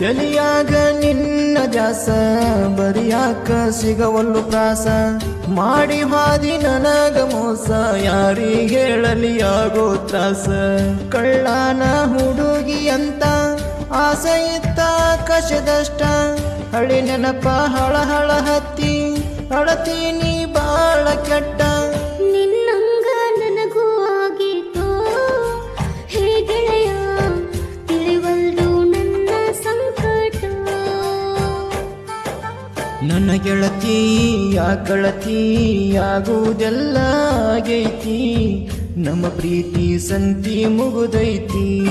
ತಲಿಯಾಗ ನಿನ್ನ ಜಾಸ ಬರಿಯಾಕ ಸಿಗವಲ್ಲು ಪ್ರಾಸ. ಮಾಡಿ ಹಾದಿ ನನಗ ಮೋಸ ಯಾರಿ ಹೇಳಲಿ ಆಗೋ ತ್ರಾಸ. ಕಳ್ಳನ ಹುಡುಗಿ ಅಂತ ಆಸೆ ಇತ್ತ ಕಶದಷ್ಟ ಹಳಿ ನೆನಪ ಹಳ ಹಳ ಹತ್ತಿ, ಅಳತೀನಿ ಬಾಳ ಕೆಟ್ಟ ನನ್ನ ಗೆಳತಿ ಯಾಕಳತಿ ಆಗುವುದೆಲ್ಲ ಆಗೈತಿ. ನಮ್ಮ ಪ್ರೀತಿ ಸಂತಿ ಮುಗುದೈತಿ.